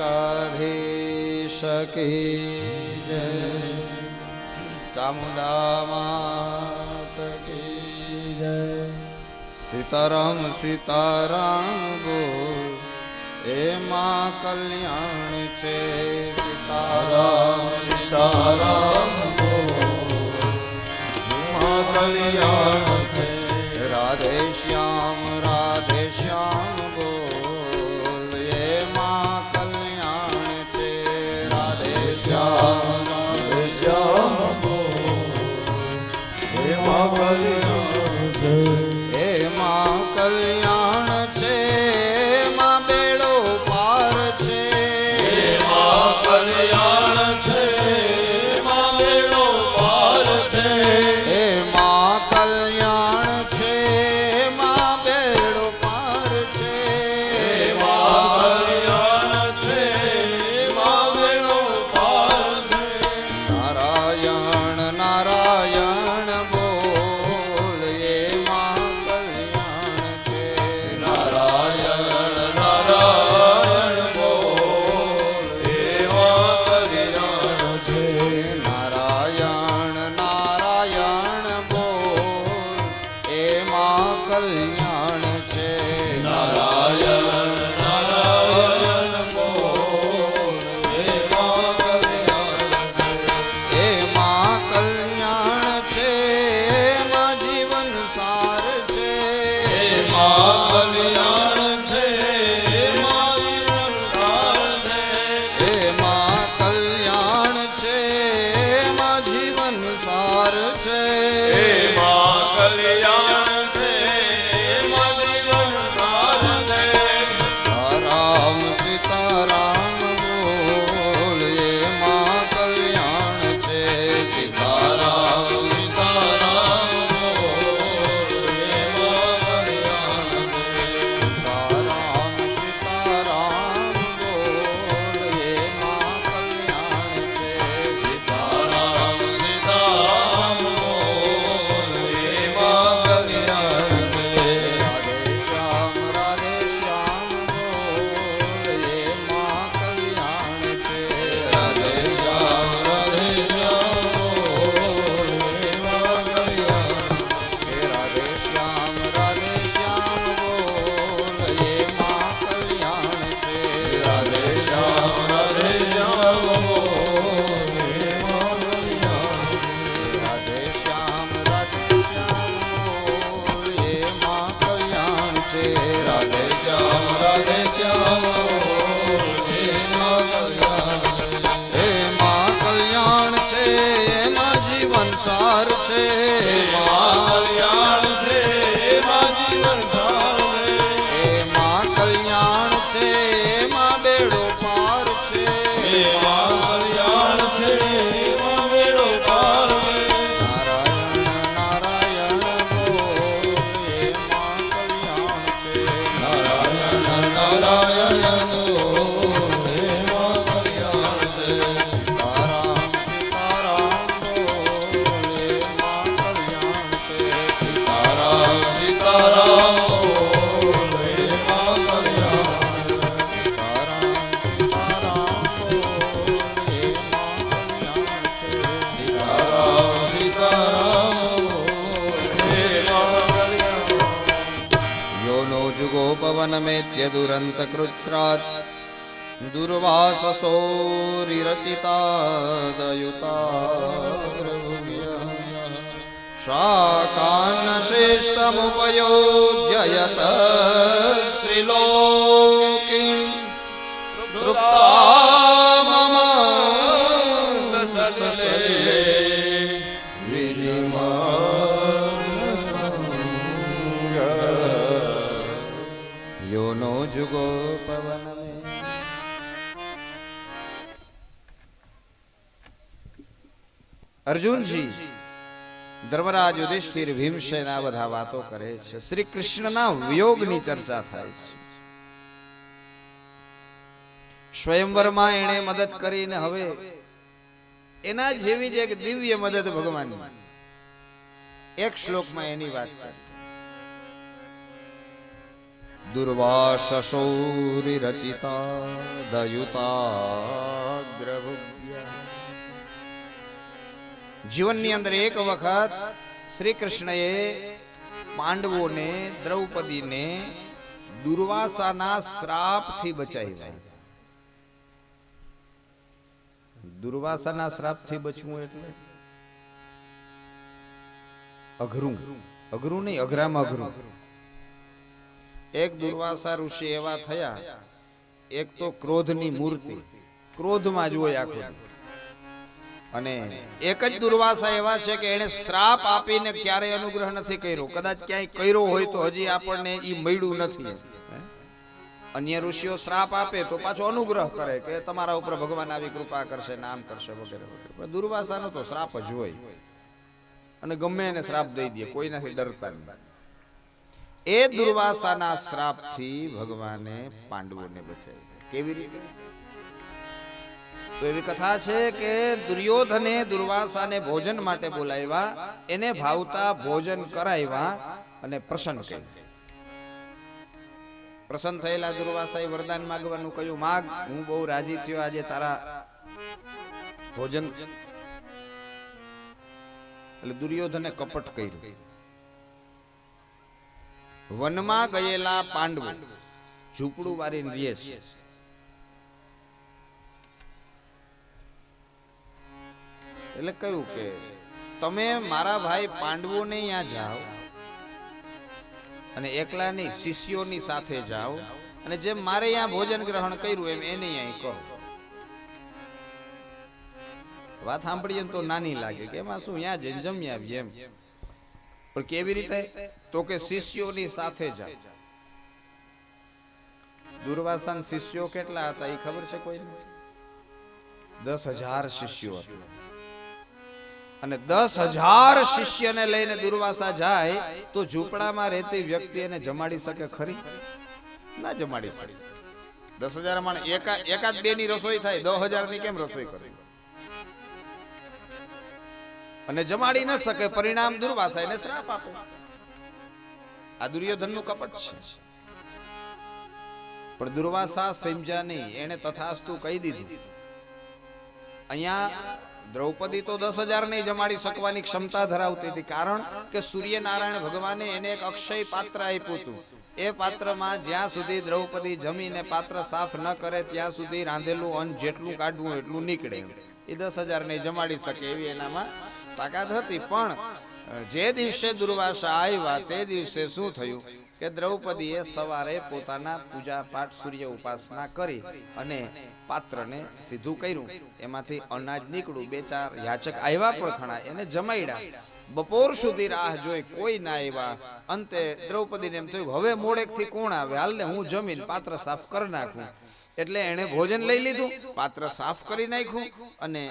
દ્વારકાધીશ કી જય ચામુંડા માત કી જય સીતારામ સીતારામ બોલ એમાં કલ્યાણ છે સીતારામ સીતારામ બોલ એમાં કલ્યાણ છે રાધે શ્યામ Arce समेत्य दुरन्तकृत्रात् दुर्वाससोरिरचितादयुता शाकान्नशेष्टमुपयोज्ययत श्रेष्ठमुपयोज्य અર્જુનજી, ધર્મરાજ યુધિષ્ઠિર ભીમસેન આ બધા વાતો કરે છે. શ્રી કૃષ્ણના વિયોગની ચર્ચા થાય છે. સ્વયંવરમાં એણે મદદ કરીને હવે એના જેવી જ એક દિવ્ય મદદ ભગવાન એક શ્લોકમાં એની વાત કરી. દુર્વાસસૌ રચિતા દયુતા જીવનની અંદર એક વખત શ્રી કૃષ્ણએ પાંડવોને, દ્રૌપદીને દુર્વાસાના શ્રાપથી બચાવ્યા. દુર્વાસાના શ્રાપથી બચવું એટલે? અઘરું. અઘરું નહીં, અઘરામાં અઘરું. એક દુર્વાસા ઋષિ એવા થયા. એક તો ક્રોધની મૂર્તિ. ક્રોધમાં જ હોય આખું અને એક જ દુર્વાસા એવા છે કે એને શ્રાપ આપીને ક્યારેય અનુગ્રહ નથી કર્યો. કદાચ ક્યાંય કર્યો હોય તો હજી આપણને એ મળ્યું નથી. અન્ય ઋષિઓ શ્રાપ આપે તો પાછો અનુગ્રહ કરે કે તમારા ઉપર ભગવાન આવી કૃપા કરશે નામ કરશે વગેરે વગેરે. દુર્વાસા નતો શ્રાપ જ હોય. અને ગમે એને શ્રાપ દઈ દે કોઈનાથી ડરતા નહીં. એ દુર્વાસાના શ્રાપથી ભગવાને પાંડવોને બચાવ્યા. છે કેવી રીતે? તો એવી કથા છે કે દુર્યોધને દુર્વાસાને ભોજન માટે બોલાવ્યા, એને ભાવતા ભોજન કરાવ્યા અને પ્રસન્ન કર્યું. પ્રસન્ન થયેલા દુર્વાસાએ વરદાન માંગવાનું કહ્યું, માગ, હું બહુ રાજી થયો આજે તારા ભોજન. એટલે દુર્યોધને કપટ કર્યું. વનમાં ગયેલા પાંડવ ઝૂંપડું વારીને રહે છે એટલે કહ્યું કે તમે મારા ભાઈ પાંડવોને ત્યાં જાઓ અને એકલાની શિષ્યોની સાથે જાઓ અને જેમ મારે ત્યાં ભોજન ગ્રહણ કર્યું એમ એને અહીં કહો. વાત સાંભળીએ તો નાની લાગે કે એમાં શું ત્યાં જઈને જમી આવીએ એમ. પણ કેવી રીતે? તો કે શિષ્યોની સાથે જાઓ. દુર્વાસન શિષ્યો કેટલા હતા એ ખબર છે કોઈને? દસ હજાર શિષ્યો હતા. અને દસ હજાર શિષ્યને લઈને દુર્વાસા જાય તો ઝૂંપડામાં રહેતી વ્યક્તિ એને જમાડી શકે ખરી? ના જમાડી શકે. દસ હજાર એકા એકાદ બે ની રસોઈ થાય, દસ હજારની કેમ રસોઈ કરે અને જમાડી ન શકે, પરિણામ દુર્વાસા એને શ્રાપ આપો. આ દુર્યોધનનું કપટ છે. પણ દુર્વાસા સમજ્યા નહીં એને તથાસ્તુ કહી દીધી. અહીંયા દ્રૌપદી તો દસ હજાર નહીં જમાડી શકવાની ક્ષમતા ધરાવતી હતી. કારણ કે સૂર્યનારાયણ ભગવાને એને એક અક્ષય પાત્ર આપ્યું હતું. એ પાત્રમાં જ્યાં સુધી દ્રૌપદી જમીને પાત્ર સાફ ન કરે, ત્યાં સુધી રાંધેલું અન્ન જેટલું કાઢવું એટલું નીકળે. એ દસ હજાર નહીં જમાડી શકે એવી એનામાં તાકાત હતી. પણ જે દિવસે દુર્વાસા આવ્યા તે દિવસે શું થયું? કે દ્રૌપદીએ સવારે પોતાના પૂજા પાઠ સૂર્ય ઉપાસના કરી અને પાત્રને સીધું કર્યું. એમાંથી અનાજ નીકળ્યું. બે ચાર યાચક આવ્યા પણ ખણા એને જમાડ્યા બપોર સુધી રાહ જોઈ કોઈ ના આવ્યા. અંતે દ્રૌપદીને એમ થયું, હવે મોડેકથી કોણ આવે? હાલને હું જમીન પાત્ર સાફ કરી નાખું. એટલે એણે ભોજન લઈ લીધું, પાત્ર સાફ કરી નાખ્યું અને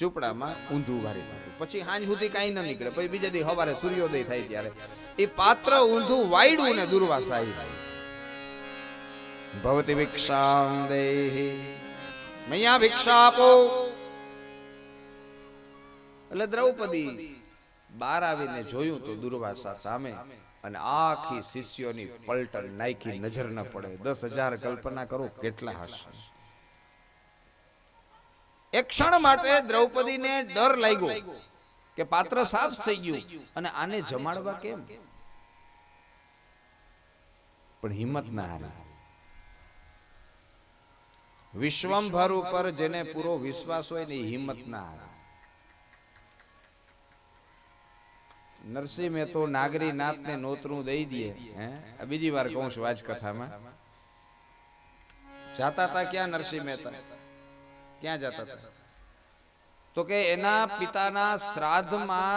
ઝૂંપડામાં ઊંધું વારી નાખ્યું પછી સાંજ સુધી કાંઈ ન નીકળે. પછી બીજા દી સવારે સૂર્યોદય થાય ત્યારે. એ પાત્ર ઊંધું વાયડું ને દુર્વાસા આવી ભવતી ભિક્ષામ દેહી. મૈયા ભિક્ષા આપો એટલે દ્રૌપદી બાર આવીને જોયું તો દુર્વાસા સામે અને આખી શિષ્યોની પલટન નાખી નજર ન પડે. દસ હજાર કલ્પના કરો કેટલા હશે. એક ક્ષણ માટે દ્રૌપદીને ડર લાગ્યો કે પાત્ર સાફ થઈ ગયું અને આને જમાડવા કેમ? પણ હિંમત ના હારી. વિશ્વંભર ઉપર જેને પૂરો વિશ્વાસ હોય ને હિંમત ના હારે. નરસિંહ મહેતો નાગરી નાથને નોતરું દઈ દે હે? બીજી વાર કહું છું વાજ કથામાં જાતા હતા ક્યાં નરસિંહ મહેતા? ક્યાં જતા હતા? તો કે એના પિતાના શ્રાદ્ધમાં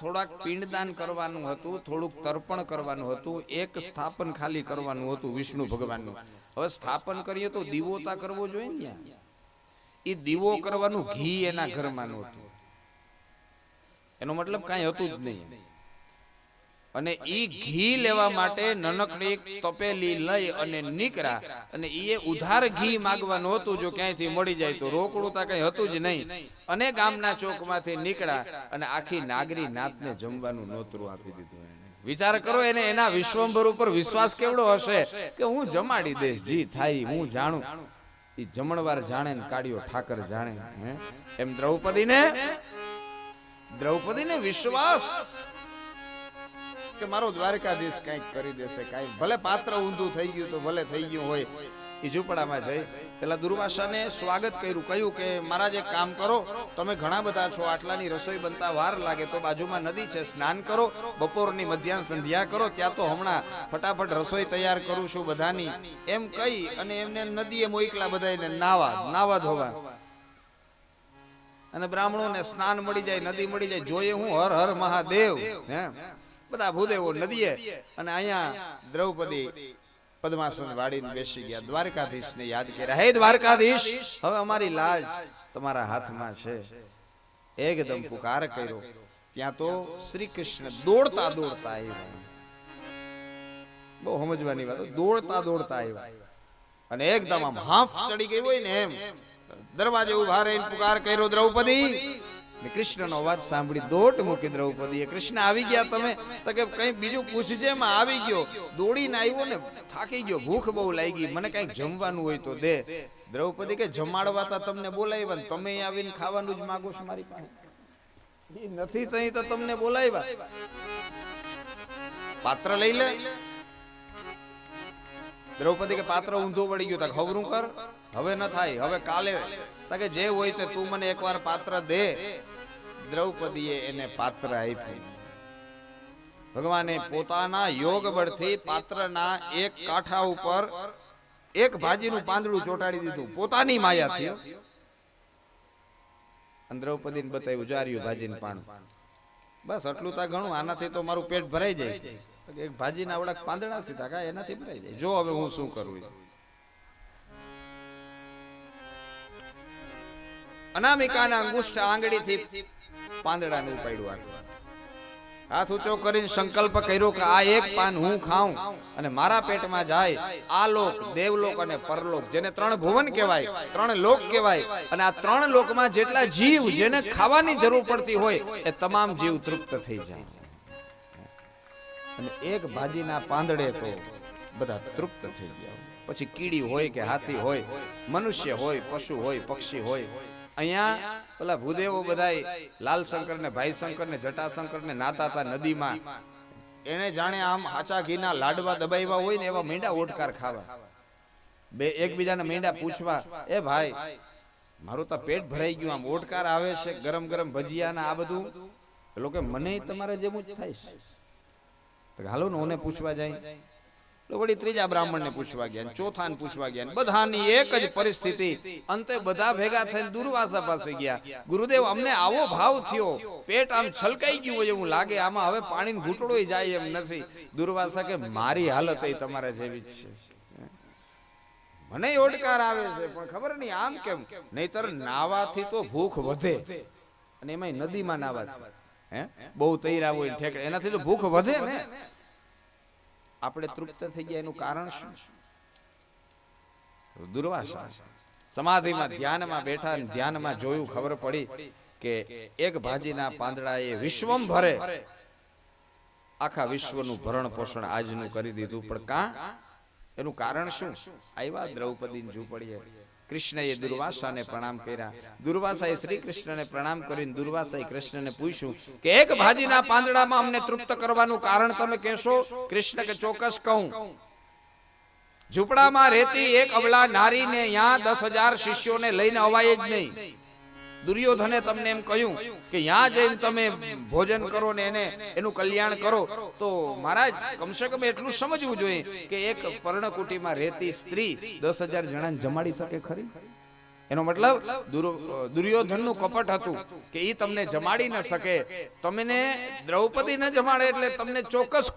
થોડાક પિંડદાન કરવાનું હતું થોડુંક તર્પણ કરવાનું હતું એક સ્થાપન ખાલી કરવાનું હતું વિષ્ણુ ભગવાનનું. હવે સ્થાપન કરીએ તો દીવોતા કરવો જોઈએ ને એ દીવો કરવાનું ઘી એના ઘરમાંનું હતું. એનો મતલબ કાંઈ હતું જ નહીં. અને ઈ ઘી લેવા માટે નનકડી તપેલી લઈ અને નીકળ્યા. અને ઈ ઉધાર ઘી માંગવાનું હતું જો ક્યાંયથી મળી જાય તો રોકડું તો કઈ હતું જ નહીં. અને ગામના ચોકમાંથી નીકળ્યા અને આખી નાગરી નાતને જમવાનું નોતરું આપી દીધું એને. વિચાર કરો એને એના વિશ્વંભર ઉપર વિશ્વાસ કેવડો હશે કે હું જમાડી દઈશ જી થાય હું જાણું. ઈ જમણવાર જાણે ને કાઢ્યો ઠાકર જાણે હે? એમ દ્રૌપદીને દ્રૌપદીને વિશ્વાસ કે મારો દ્વારકાધીશ કંઈક કરી દેશે, કાંઈ. ભલે પાત્ર ઊંધું થઈ ગયું તો ભલે થઈ ગયું હોય. એ ઝૂંપડામાં જઈ. પેલા દુર્વાસાને સ્વાગત કર્યું, કહ્યું કે, મહારાજ, એક કામ કરો. તમે ઘણા બધા છો, આટલાની રસોઈ બનતા વાર લાગે તો બાજુમાં નદી છે, સ્નાન કરો. બપોરની મધ્યાહન સંધ્યા કરો. ત્યાં તો હમણાં ફટાફટ રસોઈ તૈયાર કરું છું બધાની. એમ કહી અને એમને નદીએ મોકલા બધાને નાવા નાવા ધોવા. અને બ્રાહ્મણોને સ્નાન મળી જાય, નદી મળી જાય. જોઈએ હું હર હર મહાદેવ, હે? બધા ભૂદેવો નદીએ અને અહીંયા દ્રૌપદી પદ્માસન વાળીને બેસી ગયા. દ્વારકાધીશને યાદ કર્યા. હે દ્વારકાધીશ હવે અમારી લાજ તમારા હાથમાં છે. એકદમ પુકાર કર્યો. ત્યાં તો શ્રી કૃષ્ણ દોડતા દોડતા આવ્યા. બહુ સમજવાની વાત. દોડતા દોડતા આવ્યા. અને એકદમ આમ હાફ ચડી ગઈ હોય ને એમ. દરવાજે ઊભા રહીને પુકાર કર્યો દ્રૌપદી. કૃષ્ણનો અવાજ સાંભળી દોટ મૂકી દ્રૌપદીએ કૃષ્ણ આવી ગયા તમે? તો કે કંઈ બીજું પૂછજે માં આવી ગયો. દોડીને આવ્યો ને થાકી ગયો. ભૂખ બહુ લાગી. મને કંઈક જમવાનું હોય તો દે. દ્રૌપદી કે જમાડવા તા તમને બોલાવ્યા ને તમે આવીને ખાવાનું જ માગો છો મારી પાસે. નથી તઈ તો તમને બોલાવ્યા. પાત્ર લઈ લે. દ્રૌપદી કે પાત્ર ઊંધું વળી ગયું. તા ખબરું કર. હવે ન થાય. હવે કાલે. તકે જે હોય તે તું મને એકવાર પાત્ર દે. દ્રૌપદીએ એને પાત્ર આપ્યું. ભગવાને પોતાના યોગ બળથી પાત્રના એક કાંઠા ઉપર એક ભાજીનું પાંદડું ચોટાડી દીધું. પોતાની માયાથી દ્રૌપદીને બતાવ્યું જાર્યું ભાજીનું પાણું બસ આટલું તા ઘણું આનાથી તો મારું પેટ ભરાઈ જાય. એક ભાજીના આવડા પાંદડાથી તા કા એનાથી ભરાઈ જાય. જો હવે હું શું કરું અનામિકાના અંગુષ્ઠ આંગળીથી પાંદડાને ઉપાડ્યું હાથ. હાથ ઊંચો કરીને સંકલ્પ કર્યો કે આ એક પાન હું ખાઉં અને મારા પેટમાં જાય. આ લોક, દેવલોક અને પરલોક, જેને ત્રણ ભુવન કહેવાય, ત્રણ લોક કહેવાય અને આ ત્રણ લોકમાં જેટલા જીવ જેને ખાવાની જરૂર પડતી હોય, એ તમામ જીવ તૃપ્ત થઈ જાય. અને એક ભાજીના પાંદડે તો બધા તૃપ્ત થઈ ગયા પછી કીડી હોય કે હાથી હોય, મનુષ્ય હોય, પશુ હોય, પક્ષી હોય અહીંયા પેલા ભૂદેવો બધાય લાલ શંકર ને ભાઈ શંકર ને જટાશંકર ને નાતા હતા નદીમાં. એને જાણે આમ આચા ઘીના લાડવા દબાવ્યા હોય ને એવા મીંડા ઓટકાર ખાવા. બે એકબીજાને મીંડા પૂછવા એ ભાઈ મારું તો પેટ ભરાઈ ગયું આમ ઓટકાર આવે છે ગરમ ગરમ ભજીયા ને આ બધું. પેલો કે મને તમારે જેવું જ થાય છે. હાલો ને ઓને પૂછવા જાય. વળી ત્રીજા બ્રાહ્મણને પૂછવા ગયા ચોથાને પૂછવા ગયા બધાની એક જ પરિસ્થિતિ. અંતે બધા ભેગા થઈને દુર્વાસા પાસે ગયા. ગુરુદેવ, અમને આવો ભાવ થયો. પેટ આમ છલકાઈ ગયું હોય એવું લાગે. આમાં હવે પાણીનો ઘૂંટડો જાય એમ નથી. દુર્વાસા કે, મારી હાલત એ તમારા જેવી જ છે. મને ઓડકાર આવે છે, પણ ખબર નહીં આમ કેમ? નહીતર નાવાથી તો ભૂખ વધે. અને એમાંય નદીમાં નાવા હે? બહુ તૈયાર હોય ઠેકડે. એનાથી તો ભૂખ વધે ને. આપણે તૃપ્ત થઈ ગયા એનું કારણ શું? દુર્વાસા. સમાધિમાં ધ્યાનમાં બેઠા ધ્યાનમાં જોયું ખબર પડી કે એક ભાજીના પાંદડા એ વિશ્વમ ભરે. આખા વિશ્વનું ભરણ પોષણ આજનું કરી દીધું. પણ કા? એનું કારણ શું? આવ્યા દ્રૌપદી ઝૂંપડીએ કૃષ્ણએ દુર્વાસાને પ્રણામ કર્યા. દુર્વાસાએ શ્રી કૃષ્ણને પ્રણામ કરીને દુર્વાસાએ કૃષ્ણને પૂછ્યું કે એક ભાજીના પાંદડામાં અમને તૃપ્ત કરવાનું કારણ તમે કહેશો? કૃષ્ણ કે, ચોક્કસ કહું. ઝૂંપડામાં રહેતી એક અબલા નારીને ત્યાં દસ હજાર શિષ્યોને લઈને અવાય જ નહીં. દુર્યોધને તમને એમ કહ્યું કે ત્યાં જઈને તમે ભોજન કરો ને એને, એનું કલ્યાણ કરો, તો મહારાજ, કમસે કમ એટલું સમજવું જોઈએ કે એક પર્ણકુટીમાં રહેતી સ્ત્રી દસ હજાર જણાને જમાડી શકે ખરી? એનો મતલબ દુર્યોધન દુર્યોધનનું કપટ હતું કે એ તમને જમાડી ન શકે. તમને દ્રૌપદી ન જમાડે એટલે તમને ચોક્કસ